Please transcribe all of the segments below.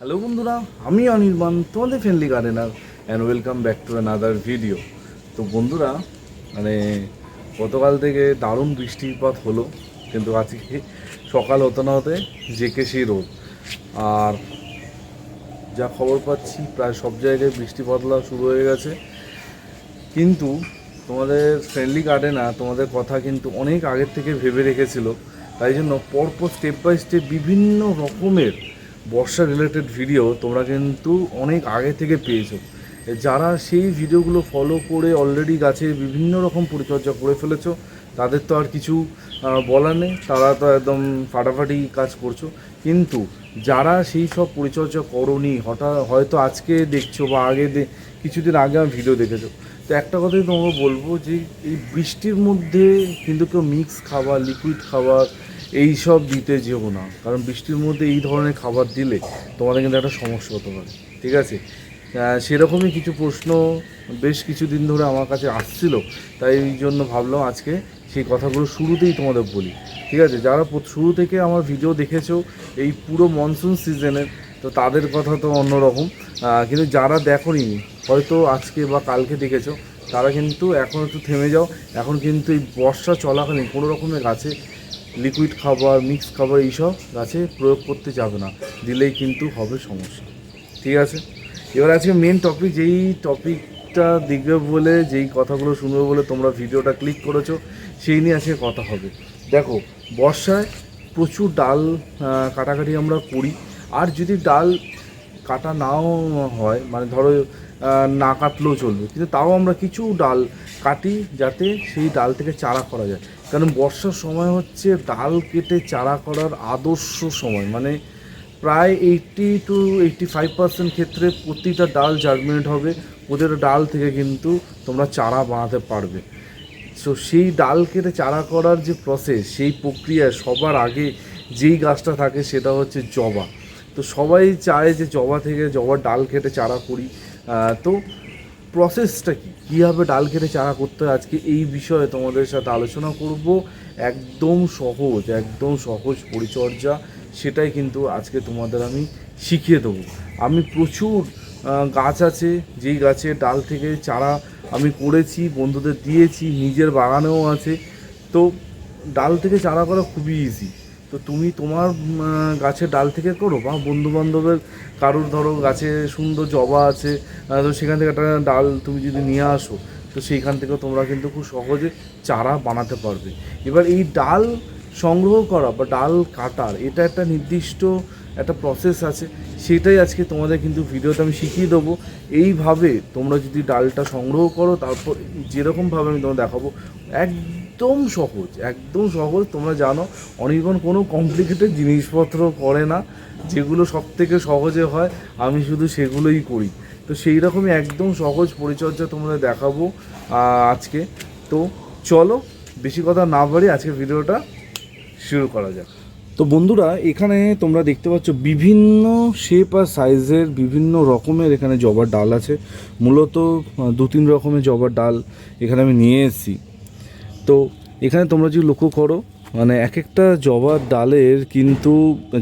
Hello বন্ধুরা, আমি অনির্বাণ তোমাদের friendly gardener and welcome back to another video তো বন্ধুরা মানে গতকাল থেকে দারুণ বৃষ্টিপাত হলো, কিন্তু আজকে সকাল হতে না হতে জেকে সেই রোদ। আর যা খবর পাচ্ছি, প্রায় সব জায়গায় বৃষ্টি বদলা শুরু হয়ে গেছে। কিন্তু তোমাদের ফ্রেন্ডলি গার্ডেনার তোমাদের কথা কিন্তু অনেক আগের থেকে ভেবে রেখেছিল। তাই জন্য পরপর স্টেপ বাই স্টেপ বিভিন্ন রকমের বর্ষা রিলেটেড ভিডিও তোমরা কিন্তু অনেক আগে থেকে পেয়েছ। যারা সেই ভিডিওগুলো ফলো করে অলরেডি গাছের বিভিন্ন রকম পরিচর্যা করে ফেলেছো, তাদের তো আর কিছু বলার নেই। তারা তো একদম ফাটাফাটি কাজ করছ। কিন্তু যারা সেই সব পরিচর্যা করনি হঠাৎ হয়তো আজকে দেখছ বা আগে কিছুদিন আগে আমার ভিডিও দেখেছ। তো একটা কথাই তোমাকে বলব যে, এই বৃষ্টির মধ্যে কিন্তু কেউ মিক্স খাবার লিকুইড খাবার এই সব দিতে যেও না। কারণ বৃষ্টির মধ্যে এই ধরনের খাবার দিলে তোমাদের কিন্তু একটা সমস্যা হতে পারে। ঠিক আছে? সেরকমই কিছু প্রশ্ন বেশ কিছুদিন ধরে আমার কাছে আসছিল। তাই এই জন্য ভাবলাম আজকে সেই কথাগুলো শুরুতেই তোমাদের বলি। ঠিক আছে? যারা শুরু থেকে আমার ভিডিও দেখেছ, এই পুরো মনসুন সিজনের তো তাদের কথা তো অন্যরকম। কিন্তু যারা দেখোনি, হয়তো আজকে বা কালকে দেখেছ, তারা কিন্তু এখন একটু থেমে যাও। এখন কিন্তু এই বর্ষা চলাকালীন কোনো রকমের গাছে লিকুইড খাবার মিক্স খাবার এইসব গাছে প্রয়োগ করতে যাবে না। দিলেই কিন্তু হবে সমস্যা। ঠিক আছে? এবার আজকে মেন টপিক যেই টপিকটা দেখবে বলে, যেই কথাগুলো শুনবে বলে তোমরা ভিডিওটা ক্লিক করেছ, সেই নিয়ে আজকে কথা হবে। দেখো, বর্ষায় প্রচুর ডাল কাটাকাটি আমরা করি। আর যদি ডাল কাটা নাও হয় মানে ধরো না কাটলেও চলবে, কিন্তু তাও আমরা কিছু ডাল কাটি যাতে সেই ডাল থেকে চারা করা যায়। কারণ বর্ষার সময় হচ্ছে ডাল কেটে চারা করার আদর্শ সময়। মানে প্রায় eighty two eighty five percent ক্ষেত্রে প্রতিটা ডাল জার্মিনেট হবে, প্রতিটা ডাল থেকে কিন্তু তোমরা চারা বানাতে পারবে। সো সেই ডাল কেটে চারা করার যে প্রসেস সেই প্রক্রিয়া সবার আগে যেই গাছটা থাকে সেটা হচ্ছে জবা। তো সবাই চায় যে জবা থেকে জবার ডাল কেটে চারা করি। তো প্রসেসটা কি? কীভাবে ডাল কেটে চারা করতে হয় আজকে এই বিষয়ে তোমাদের সাথে আলোচনা করব। একদম সহজ একদম সহজ পরিচর্যা, সেটাই কিন্তু আজকে তোমাদের আমি শিখিয়ে দেবো। আমি প্রচুর গাছ আছে, যেই গাছের ডাল থেকে চারা আমি করেছি, বন্ধুদের দিয়েছি, নিজের বাগানেও আছে। তো ডাল থেকে চারা করা খুবই ইজি তো তুমি তোমার গাছের ডাল থেকে করো বা বন্ধু বান্ধবের কারোর ধরো গাছে সুন্দর জবা আছে তো সেখান থেকে একটা ডাল তুমি যদি নিয়ে আসো, তো সেইখান থেকে তোমরা কিন্তু খুব সহজে চারা বানাতে পারবে। এবার এই ডাল সংগ্রহ করা বা ডাল কাটার, এটা একটা নির্দিষ্ট একটা প্রসেস আছে, সেটাই আজকে তোমাদের কিন্তু ভিডিওতে আমি শিখিয়ে দেবো। এইভাবে তোমরা যদি ডালটা সংগ্রহ করো, তারপর যেরকমভাবে আমি তোমাদের দেখাবো একদম সহজ একদম সহজ। তোমরা জানো, অনির্বণ কোনো কমপ্লিকেটেড জিনিসপত্র করে না, যেগুলো সব থেকে সহজে হয়, আমি শুধু সেগুলোই করি। তো সেই রকমই একদম সহজ পরিচর্যা তোমাদের দেখাবো আজকে। তো চলো, বেশি কথা না বাড়ি আজকে ভিডিওটা শুরু করা যাক। তো বন্ধুরা, এখানে তোমরা দেখতে পাচ্ছ বিভিন্ন শেপ আর সাইজের বিভিন্ন রকমের এখানে জবার ডাল আছে। মূলত দু তিন রকমের জবার ডাল এখানে আমি নিয়ে এসেছি। তো এখানে তোমরা যদি লক্ষ্য করো মানে এক একটা জবার ডালের কিন্তু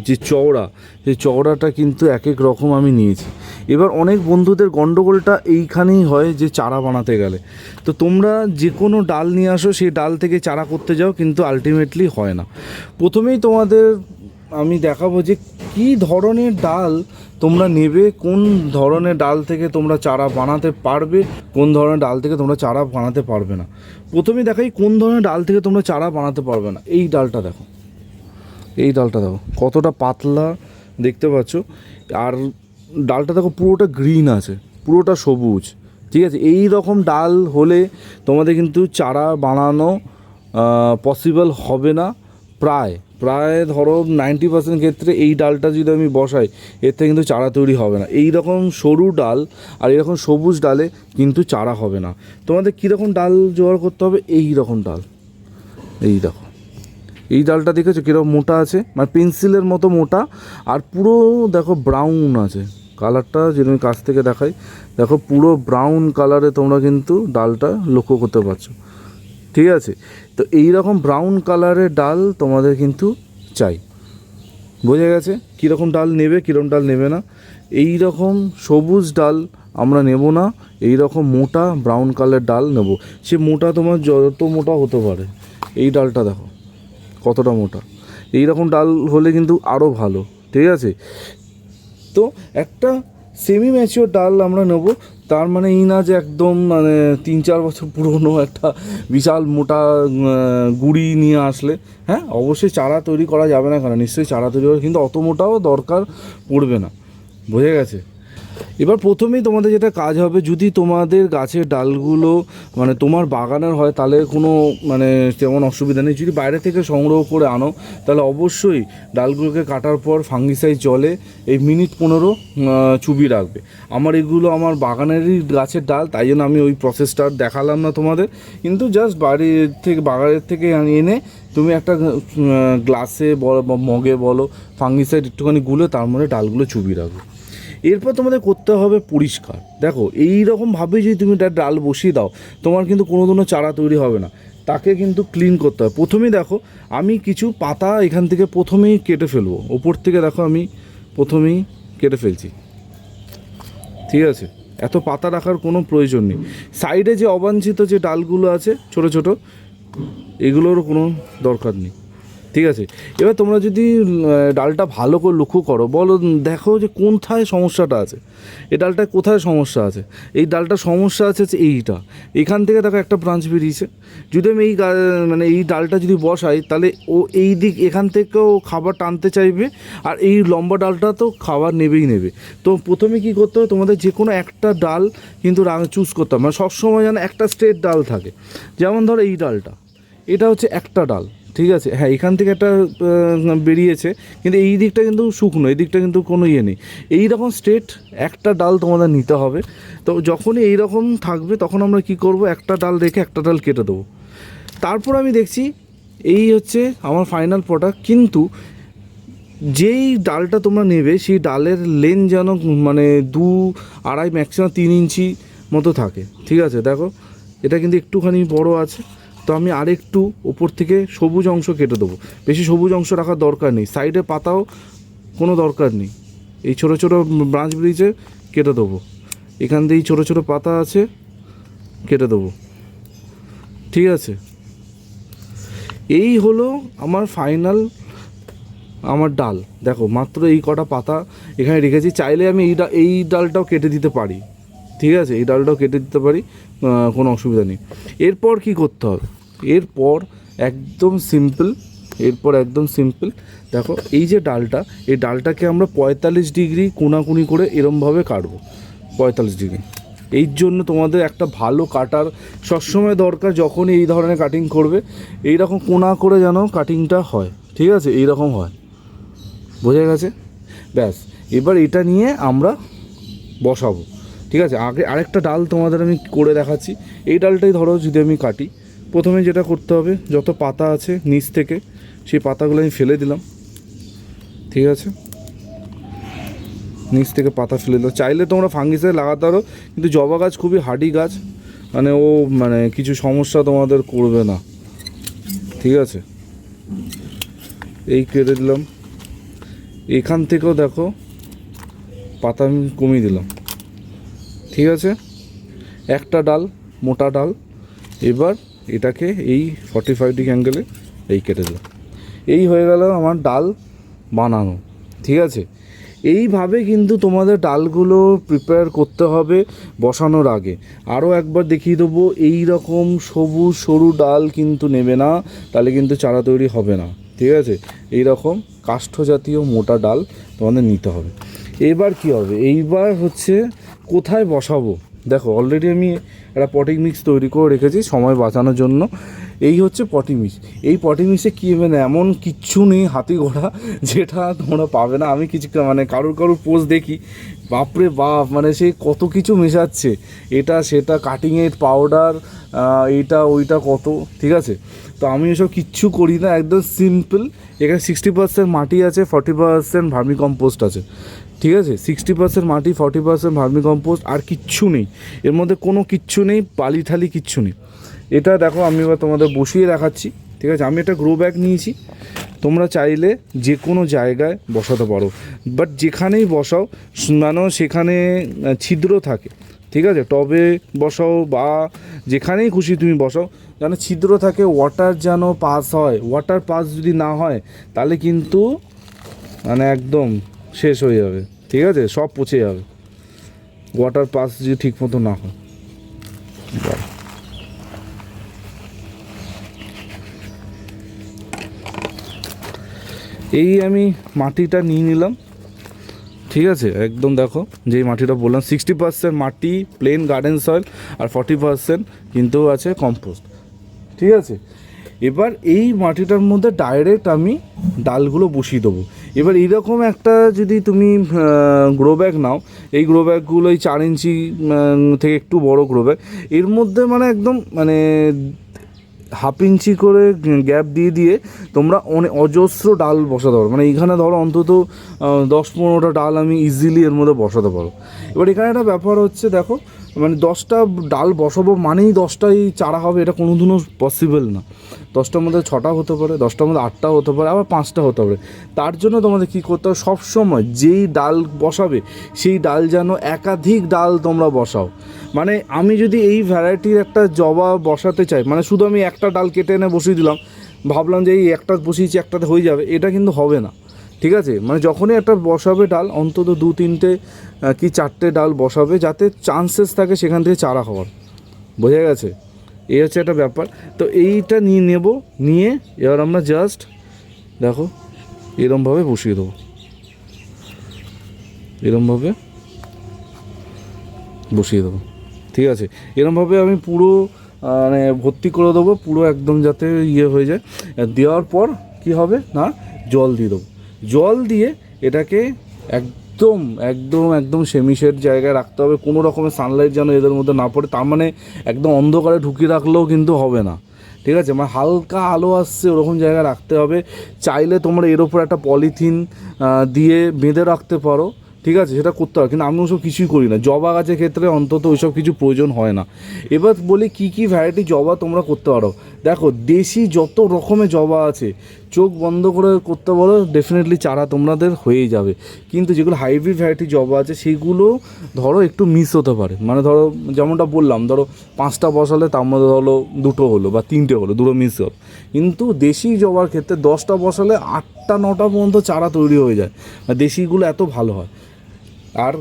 যে চওড়া সেই চওড়াটা কিন্তু এক এক রকম আমি নিয়েছি। এবার অনেক বন্ধুদের গণ্ডগোলটা এইখানেই হয় যে চারা বানাতে গেলে। তো তোমরা যে কোনো ডাল নিয়ে আসো, সেই ডাল থেকে চারা করতে যাও, কিন্তু আলটিমেটলি হয় না। প্রথমেই তোমাদের আমি দেখাবো যে কী ধরনের ডাল তোমরা নেবে কোন ধরনের ডাল থেকে তোমরা চারা বানাতে পারবে, কোন ধরনের ডাল থেকে তোমরা চারা বানাতে পারবে না। প্রথমে দেখাই কোন ধরনের ডাল থেকে তোমরা চারা বানাতে পারবে না। এই ডালটা দেখো। এই ডালটা দেখো, কতটা পাতলা দেখতে পাচ্ছ। আর ডালটা দেখো পুরোটা গ্রিন আছে, পুরোটা সবুজ। ঠিক আছে? এই রকম ডাল হলে তোমাদের কিন্তু চারা বানানো পসিবল হবে না প্রায়। প্রায় ধরো নাইনটি পার্সেন্ট ক্ষেত্রে এই ডালটা যদি আমি বসাই, এর থেকে কিন্তু চারা তৈরি হবে না। এই রকম সরু ডাল আর এরকম সবুজ ডালে কিন্তু চারা হবে না। তোমাদের কীরকম ডাল জোগাড় করতে হবে? এই রকম ডাল। এই দেখো। এই ডালটা দেখেছ কীরকম মোটা আছে? মানে পেন্সিলের মতো মোটা আর পুরো দেখো ব্রাউন আছে। কালারটা যদি আমি কাছ থেকে দেখাই, দেখো পুরো ব্রাউন কালারে তোমরা কিন্তু ডালটা লক্ষ্য করতে পারছ। ঠিক আছে? তো এই রকম ব্রাউন কালারের ডাল তোমাদের কিন্তু চাই। বোঝা গেছে? কীরকম ডাল নেবে, কীরকম ডাল নেবে না। এই রকম সবুজ ডাল আমরা নেব না এই রকম মোটা ব্রাউন কালার ডাল নেব। সে মোটা তোমার যত মোটা হতে পারে। এই ডালটা দেখো, কতটা মোটা। এই রকম ডাল হলে কিন্তু আরও ভালো, ঠিক আছে? তো একটা সেমি ম্যাচিওর ডাল আমরা নেব তার মানে এই না যে একদম মানে তিন চার বছর পুরনো একটা বিশাল মোটা গুড়ি নিয়ে আসলে হ্যাঁ? অবশ্যই চারা তৈরি করা যাবে না কেন? নিশ্চয়ই চারা তৈরি করা কিন্তু অত মোটাও দরকার পড়বে না। বোঝা গেছে? এবার প্রথমেই তোমাদের যেটা কাজ হবে, যদি তোমাদের গাছের ডালগুলো মানে তোমার বাগানের হয়, তাহলে কোনো মানে তেমন অসুবিধা নেই। যদি বাইরে থেকে সংগ্রহ করে আনো, তাহলে অবশ্যই ডালগুলোকে কাটার পর ফাঙ্গিসাইড জলে এই মিনিট পনেরো চুবি রাখবে। আমার এগুলো আমার বাগানেরই গাছের ডাল, তাই জন্য আমি ওই প্রসেসটা দেখালাম না তোমাদের। কিন্তু জাস্ট বাড়ির থেকে, বাগানের থেকে এনে তুমি একটা গ্লাসে বলো বা মগে বলো, ফাঙ্গিসাইড একটুখানি গুলে তার মধ্যে ডালগুলো চুবি রাখবে। এরপর তোমাদের করতে হবে পরিষ্কার। দেখো এই রকমভাবে যদি তুমি একটা ডাল বসিয়ে দাও, তোমার কিন্তু কোনো দিনও চারা তৈরি হবে না। তাকে কিন্তু ক্লিন করতে হবে। প্রথমেই দেখো, আমি কিছু পাতা এখান থেকে প্রথমেই কেটে ফেলব। ওপর থেকে দেখো আমি প্রথমেই কেটে ফেলছি। ঠিক আছে? এত পাতা রাখার কোনো প্রয়োজন নেই। সাইডে যে অবাঞ্ছিত যে ডালগুলো আছে, ছোট ছোট এগুলোরও কোনো দরকার নেই। ঠিক আছে? এবার তোমরা যদি ডালটা ভালো করে লক্ষ্য করো, বলো দেখো যে কোথায় সমস্যাটা আছে। এই ডালটা কোথায় সমস্যা আছে? এই ডালটা সমস্যা আছে হচ্ছে এইটা। এখান থেকে দেখো একটা ব্রাঞ্চ বেরিয়েছে। যদি আমি এই মানে এই ডালটা যদি বসাই, তাহলে ও এই দিক, এখান থেকেও খাবার টানতে চাইবে আর এই লম্বা ডালটা তো খাবার নেবেই নেবে। তো প্রথমে কি করতে হবে? তোমাদের যে কোনো একটা ডাল কিন্তু চুজ করতে হবে। মানে সবসময় যেন একটা স্ট্রেট ডাল থাকে। যেমন ধরো এই ডালটা। এটা হচ্ছে একটা ডাল। ঠিক আছে হ্যাঁ এখান থেকে একটা বেরিয়েছে, কিন্তু এই দিকটা কিন্তু শুকনো, এই দিকটা কিন্তু কোনো ইয়ে নেই। এই রকম স্ট্রেট একটা ডাল তোমাদের নিতে হবে। তো যখনই এই রকম থাকবে, তখন আমরা কি করব? একটা ডাল রেখে একটা ডাল কেটে দেবো। তারপর আমি দেখছি, এই হচ্ছে আমার ফাইনাল প্রোডাক্ট কিন্তু যেই ডালটা তোমরা নেবে, সেই ডালের লেন যেন মানে দু আড়াই ম্যাক্সিমাম তিন ইঞ্চি মতো থাকে। ঠিক আছে, দেখো, এটা কিন্তু একটুখানি বড় আছে। তো আমি আরেকটু ওপর থেকে সবুজ অংশ কেটে দেবো। বেশি সবুজ অংশ রাখার দরকার নেই। সাইডে পাতাও কোনো দরকার নেই। এই ছোটো ছোটো ব্রাঞ্চ ব্রিজে কেটে দেবো। এখান দিয়ে ছোটো ছোটো পাতা আছে, কেটে দেবো। ঠিক আছে? এই হলো আমার ফাইনাল আমার ডাল। দেখো, মাত্র এই কটা পাতা এখানে রেখেছি। চাইলে আমি এই এই ডালটাও কেটে দিতে পারি। ঠিক আছে? এই ডালটাও কেটে দিতে পারি কোনো অসুবিধা নেই। এরপর কি করতে হবে? এরপর একদম সিম্পল, এরপর একদম সিম্পল। দেখো, এই যে ডালটা, এই ডালটাকে আমরা পঁয়তাল্লিশ ডিগ্রি কোনাকুনি করে এরমভাবে কাটবো, পঁয়তাল্লিশ ডিগ্রি। এই জন্য তোমাদের একটা ভালো কাটার সবসময় দরকার যখন এই ধরনের কাটিং করবে। এই রকম কোনা করে যেন কাটিংটা হয়, ঠিক আছে? এই রকম হয়। বোঝা গেছে? ব্যাস, এবার এটা নিয়ে আমরা বসাবো, ঠিক আছে? আগে আরেকটা ডাল তোমাদের আমি করে দেখাচ্ছি। এই ডালটাই ধরো যদি আমি কাটি প্রথমে যেটা করতে হবে, যত পাতা আছে নিচ থেকে, সেই পাতাগুলো আমি ফেলে দিলাম। ঠিক আছে? নিচ থেকে পাতা ফেলে দিলাম। চাইলে তোমরা ফাঙ্গিসাইড লাগাতে পারো, কিন্তু জবা গাছ খুবই হার্ডি গাছ। মানে ও মানে কিছু সমস্যা তোমাদের করবে না। ঠিক আছে? এই কেটে দিলাম। এখান থেকেও দেখো, পাতা আমি কমিয়ে দিলাম। ঠিক আছে? একটা ডাল, মোটা ডাল। এবার এটাকে এই ফর্টি ফাইভ ডিগ্রি অ্যাঙ্গেলে এই কেটে দিলাম। এই হয়ে গেল আমার ডাল বানানো, ঠিক আছে? এইভাবে কিন্তু তোমাদের ডালগুলো প্রিপেয়ার করতে হবে বসানোর আগে। আরও একবার দেখিয়ে দেবো, এই রকম সবুজ সরু ডাল কিন্তু নেবে না, তাহলে কিন্তু চারা তৈরি হবে না, ঠিক আছে? এই রকম কাষ্ঠ জাতীয় মোটা ডাল তোমাদের নিতে হবে। এবার কি হবে? এইবার হচ্ছে কোথায় বসাবো? দেখো অলরেডি আমি একটা পটিং মিক্স তৈরি করে রেখেছি সময় বাঁচানোর জন্য। এই হচ্ছে পটি মিক্স এই পটি মিক্সে কী মানে এমন কিচ্ছু নেই হাতি ঘোড়া যেটা তোমরা পাবে না। আমি কিছু মানে কারুর কারুর পোস্ট দেখি, বাপরে বাপ মানে সে কত কিছু মেশাচ্ছে। এটা, সেটা কাটিংয়ের পাউডার এইটা, ওইটা কত, ঠিক আছে? তো আমি এসব কিচ্ছু করি না, একদম সিম্পল এখানে সিক্সটি পার্সেন্ট মাটি আছে ফর্টি পার্সেন্ট ভার্মি কম্পোস্ট আছে। ঠিক আছে? সিক্সটি পার্সেন্ট মাটি ফর্টি পার্সেন্ট ভার্মি কম্পোস্ট আর কিচ্ছু নেই। এর মধ্যে কোনো কিচ্ছু নেই, বালি ঠালি কিচ্ছু নেই। এটা দেখো, আমি এবার তোমাদের বসিয়ে দেখাচ্ছি, ঠিক আছে? আমি একটা গ্রো ব্যাগ নিয়েছি। তোমরা চাইলে যে কোনো জায়গায় বসাতে পারো। বাট যেখানেই বসাও, যেন সেখানে ছিদ্র থাকে, ঠিক আছে? টবে বসাও বা যেখানেই খুশি তুমি বসাও, যেন ছিদ্র থাকে ওয়াটার যেন পাস হয়। ওয়াটার পাস যদি না হয়, তাহলে কিন্তু মানে একদম শেষ হয়ে যাবে। ঠিক আছে? সব পচে যাবে। ওয়াটার পাস যদি ঠিক মতো না হয়। এই আমি মাটিটা নিয়ে নিলাম। ঠিক আছে? একদম দেখো, যেই মাটিটা বললাম সিক্সটি পার্সেন্ট মাটি প্লেন গার্ডেন সয়েল আর ফর্টি পার্সেন্ট কিন্তু আছে কম্পোস্ট ঠিক আছে? এবার এই মাটিটার মধ্যে ডাইরেক্ট আমি ডালগুলো বসিয়ে দেবো। এবার এরকম একটা যদি তুমি গ্রো ব্যাগ নাও, এই গ্রো ব্যাগগুলো এই চার ইঞ্চি থেকে একটু বড় গ্রো ব্যাগ এর মধ্যে মানে একদম মানে হাফ ইঞ্চি করে গ্যাপ দিয়ে দিয়ে তোমরা অনেক অজস্র ডাল বসাতে পারো। মানে এইখানে ধরো অন্তত দশ পনেরোটা ডাল আমি ইজিলি এর মধ্যে বসাতে পারো। এবার এখানে একটা ব্যাপার হচ্ছে, দেখো মানে দশটা ডাল বসাবো মানেই দশটাই চারা হবে, এটা কোনোদিনও পসিবল না। দশটার মধ্যে ছটা হতে পারে, দশটার মধ্যে আটটা হতে পারে, আবার পাঁচটা হতে পারে। তার জন্য তোমাদের কী করতে হবে? সবসময় যেই ডাল বসাবে, সেই ডাল যেন একাধিক ডাল তোমরা বসাও। মানে আমি যদি এই ভ্যারাইটির একটা জবা বসাতে চাই মানে শুধু আমি একটা ডাল কেটে এনে বসিয়ে দিলাম, ভাবলাম যে এই একটা বসিয়েছি, একটাতে হয়ে যাবে, এটা কিন্তু হবে না। ঠিক আছে? মানে যখনই একটা বসাবে ডাল, অন্তত দু, তিনটে কি চারটে ডাল বসাবে, যাতে চান্সেস থাকে সেখান থেকে চারা হওয়ার। বোঝা গেছে? এই হচ্ছে একটা ব্যাপার। তো এইটা নিয়ে নেব, নিয়ে এবার আমরা জাস্ট দেখো, এরমভাবে বসিয়ে দেবো। এরমভাবে বসিয়ে দেবো। ঠিক আছে? এরমভাবে আমি পুরো মানে ভর্তি করে দেবো, পুরো একদম যাতে ইয়ে হয়ে যায়। দেওয়ার পর কি হবে? না, জল দিয়ে দেবো। জল দিয়ে এটাকে একদম একদম একদম সেমিশেড জায়গায় রাখতে হবে। কোনো রকমের সানলাইট যেন এদের মধ্যে না পড়ে। তার মানে একদম অন্ধকারে ঢুকিয়ে রাখলেও কিন্তু হবে না। ঠিক আছে? মানে হালকা আলো আসছে, ওরকম জায়গায় রাখতে হবে। চাইলে তোমরা এর ওপর একটা পলিথিন দিয়ে বেঁধে রাখতে পারো। ঠিক আছে? সেটা করতে হবে। কিন্তু আমি ওসব কিছুই করি না। জবা গাছের ক্ষেত্রে অন্তত ওইসব কিছু প্রয়োজন হয় না। এবার বলি কি কি ভ্যারাইটি জবা তোমরা করতে পারো? দেখো, দেশি যত রকমের জবা আছে, চোখ বন্ধ করে করতে বলো ডেফিনেটলি চারা তোমাদের হয়েই যাবে। কিন্তু যেগুলো হাইব্রিড ভ্যারাইটি জবা আছে, সেগুলো ধরো একটু মিস হতে পারে। মানে ধরো, যেমনটা বললাম, ধরো পাঁচটা বসালে তার মধ্যে ধরো দুটো হলো বা তিনটে হলো, দুটো মিস হলো কিন্তু দেশি জবার ক্ষেত্রে দশটা বসালে আটটা, নটা পর্যন্ত চারা তৈরি হয়ে যায়। দেশিগুলো এত ভালো হয়। আর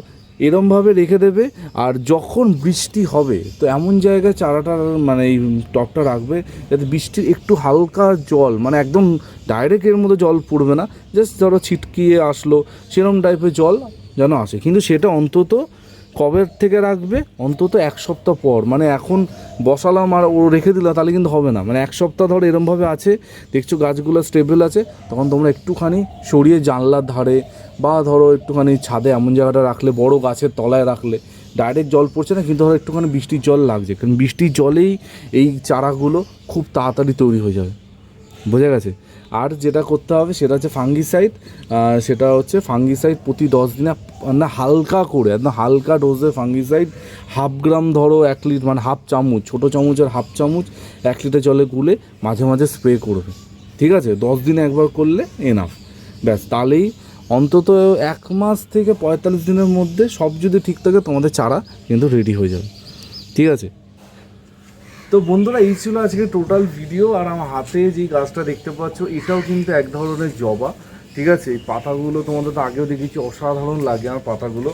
এরমভাবে রেখে দেবে, আর যখন বৃষ্টি হবে, তো এমন জায়গায় চারাটা মানে এই টপটা রাখবে যাতে বৃষ্টির একটু হালকা জল মানে একদম ডাইরেক্ট এর মধ্যে জল পড়বে না জাস্ট ধরো ছিটকিয়ে আসলো, সেরম টাইপের জল যেন আসে। কিন্তু সেটা অন্তত কবে থেকে রাখবে? অন্তত এক সপ্তাহ পর। মানে এখন বসালাম আর ও রেখে দিলাম তাহলে কিন্তু হবে না। মানে এক সপ্তাহ ধরো এরমভাবে আছে, দেখছ গাছগুলো স্টেবল আছে, তখন তোমরা একটুখানি সরিয়ে জানলার ধারে বা ধরো একটুখানি ছাদে এমন জায়গাটা রাখলে, বড় গাছের তলায় রাখলে ডাইরেক্ট জল পড়ছে না? কিন্তু ধরো একটুখানি বৃষ্টির জল লাগছে। কারণ বৃষ্টির জলেই এই চারাগুলো খুব তাড়াতাড়ি তৈরি হয়ে যাবে। বোঝা গেছে? আর যেটা করতে হবে সেটা হচ্ছে ফাঙ্গিসাইড সেটা হচ্ছে ফাঙ্গিসাইড প্রতি দশ দিনে না, হালকা করে, একদম হালকা ডোজে ফাঙ্গিসাইড হাফ গ্রাম ধরো এক লিটার মানে হাফ চামচ, ছোটো চামচের হাফ চামচ এক লিটার জলে গুলে মাঝে মাঝে স্প্রে করবে। ঠিক আছে? দশ দিনে একবার করলে এনাফ ব্যাস, তাহলেই অন্তত এক মাস থেকে পঁয়তাল্লিশ দিনের মধ্যে সব যদি ঠিক থাকে তোমাদের চারা কিন্তু রেডি হয়ে যাবে। ঠিক আছে? তো বন্ধুরা, এই ছিল আজকে টোটাল ভিডিও আর আমার হাতে যে গাছটা দেখতে পাচ্ছ, এটাও কিন্তু এক ধরনের জবা, ঠিক আছে? এই পাতাগুলো তোমাদের তো আগেও দেখেছি, অসাধারণ লাগে আমার পাতাগুলো।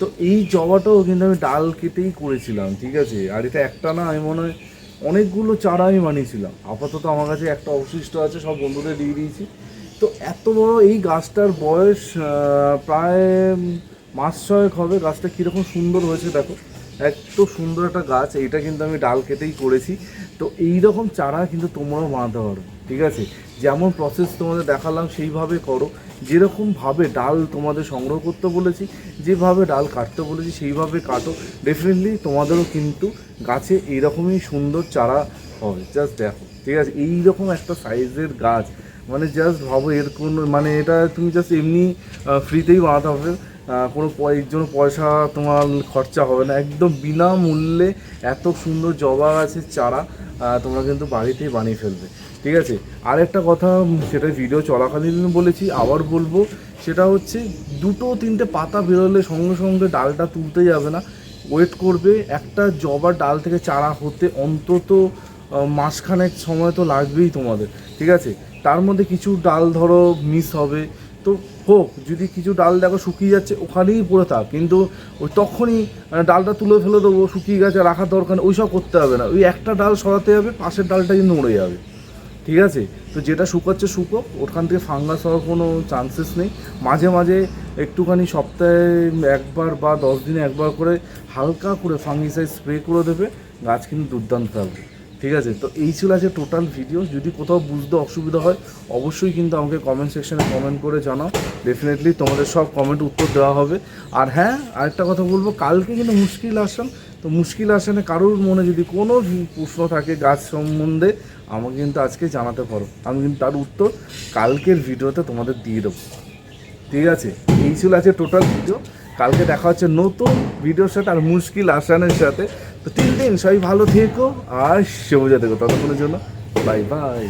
তো এই জবাটাও কিন্তু আমি ডাল কেটেই করেছিলাম, ঠিক আছে? আর এটা একটা না, আমি মনে হয় অনেকগুলো চারা আমি বানিয়েছিলাম। আপাতত আমার কাছে একটা অবশিষ্ট আছে, সব বন্ধুদের দিয়ে দিয়েছি। তো এত বড় এই গাছটার বয়স প্রায় মাস ছয়েক হবে। গাছটা কীরকম সুন্দর হয়েছে, দেখো। এত সুন্দর একটা গাছ, এইটা কিন্তু আমি ডাল কেটেই করেছি। তো এই রকম চারা কিন্তু তোমরাও বানাতে পারো, ঠিক আছে? যেমন প্রসেস তোমাদের দেখালাম, সেইভাবে করো। যেরকমভাবে ডাল তোমাদের সংগ্রহ করতে বলেছি, যেভাবে ডাল কাটতে বলেছি, সেইভাবে কাটো। ডেফিনেটলি তোমাদেরও কিন্তু গাছে এইরকমই সুন্দর চারা হবে জাস্ট দেখো, ঠিক আছে? এইরকম একটা সাইজের গাছ মানে জাস্ট ভাবো এর কোনো মানে এটা তুমি জাস্ট এমনি ফ্রিতেই বানাতে হবে কোনো এর জন্য পয়সা তোমার খরচা হবে না। একদম বিনামূল্যে এত সুন্দর জবা গাছের চারা তোমরা কিন্তু বাড়িতেই বানিয়ে ফেলবে। ঠিক আছে? আরেকটা কথা, সেটা ভিডিও চলাকালীন বলেছি, আবার বলব, সেটা হচ্ছে দুটো তিনটে পাতা বেরোলে সঙ্গে সঙ্গে ডালটা তুলতে যাবে না। ওয়েট করবে, একটা জবার ডাল থেকে চারা হতে অন্তত মাসখানেক সময় তো লাগবেই তোমাদের। ঠিক আছে? তার মধ্যে কিছু ডাল ধরো মিস হবে তো হোক, যদি কিছু ডাল দেখো শুকিয়ে যাচ্ছে, ওখানেই পড়ে থাক। কিন্তু ওই তখনই মানে ডালটা তুলে ফেলে দেবো, শুকিয়ে গেছে, রাখার দরকার ওই সব করতে হবে না। ওই একটা ডাল সরাতে হবে, পাশের ডালটা কিন্তু নড়ে যাবে। ঠিক আছে? তো যেটা শুকাচ্ছে শুকো ওখান থেকে ফাঙ্গাস হওয়ার কোনো চান্সেস নেই। মাঝে মাঝে একটুখানি সপ্তাহে একবার বা দশ দিনে একবার করে হালকা করে ফাঙ্গিসাইড স্প্রে করে দেবে, গাছ কিন্তু দুর্দান্ত থাকবে ঠিক আছে? তো এই ছিল আছে টোটাল ভিডিও যদি কোথাও বুঝতে অসুবিধা হয়, অবশ্যই কিন্তু আমাকে কমেন্ট সেকশনে কমেন্ট করে জানাও। ডেফিনেটলি তোমাদের সব কমেন্ট উত্তর দেওয়া হবে। আর হ্যাঁ আরেকটা কথা বলব, কালকে কিন্তু মুশকিল আসান। তো মুশকিল আসানে কারোর মনে যদি কোনো প্রশ্ন থাকে গাছ সম্বন্ধে, আমাকে কিন্তু আজকে জানাতে পারো। আমি কিন্তু তার উত্তর কালকের ভিডিওতে তোমাদের দিয়ে দেবো। ঠিক আছে? এই ছিল আছে টোটাল ভিডিও কালকে দেখা হচ্ছে নতুন ভিডিওর সাথে আর মুশকিল আসানের সাথে। তো তিন দিন সবাই ভালো থেকো আর সবুজা থেকো ততক্ষণের জন্য বাই বাই